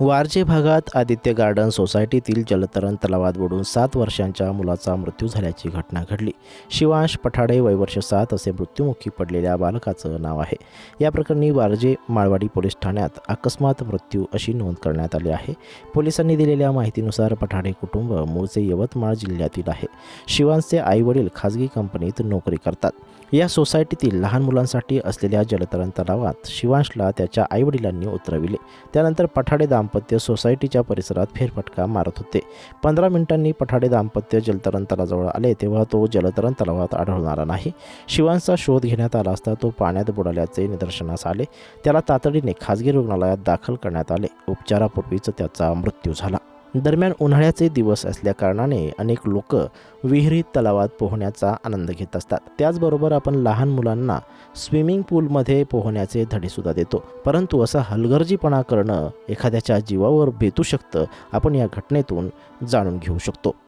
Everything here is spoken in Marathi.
वारजे भागात आदित्य गार्डन सोसायटीतील जलतरण तलावात बुडून सात वर्षांच्या मुलाचा मृत्यू झाल्याची घटना घडली. शिवांश पठाडे वयवर्ष सात असे मृत्युमुखी पडलेल्या बालकाचं नाव आहे. या प्रकरणी वारजे माळवाडी पोलीस ठाण्यात अकस्मात मृत्यू अशी नोंद करण्यात आली आहे. पोलिसांनी दिलेल्या माहितीनुसार पठाडे कुटुंब मूळचे यवतमाळ जिल्ह्यातील आहे. शिवांशचे आईवडील खाजगी कंपनीत नोकरी करतात. या सोसायटीतील लहान मुलांसाठी असलेल्या जलतरण तलावात शिवांशला त्याच्या आईवडिलांनी उतरविले. त्यानंतर पठाडे दाम्पत्य सोसायटीच्या परिसरात फेरफटका मारत होते. पंधरा मिनिटांनी पठाडे दाम्पत्य जलतरण तलावाजवळ आले तेव्हा तो जलतरण तलावात आढळणारा नाही. शिवांचा शोध घेण्यात आला असता तो पाण्यात बुडाल्याचे निदर्शनास आले. त्याला तातडीने खाजगी रुग्णालयात दाखल करण्यात आले. उपचारापूर्वीच त्याचा मृत्यू झाला. दरम्यान उन्हाळ्याचे दिवस असल्याकारणाने अनेक लोक विहिरीत तलावात पोहण्याचा आनंद घेत असतात. त्याचबरोबर आपण लहान मुलांना स्विमिंग पूलमध्ये पोहण्याचे धडेसुद्धा देतो. परंतु असा हलगर्जीपणा करणं एखाद्याच्या जीवावर बेतू शकतं आपण या घटनेतून जाणून घेऊ शकतो.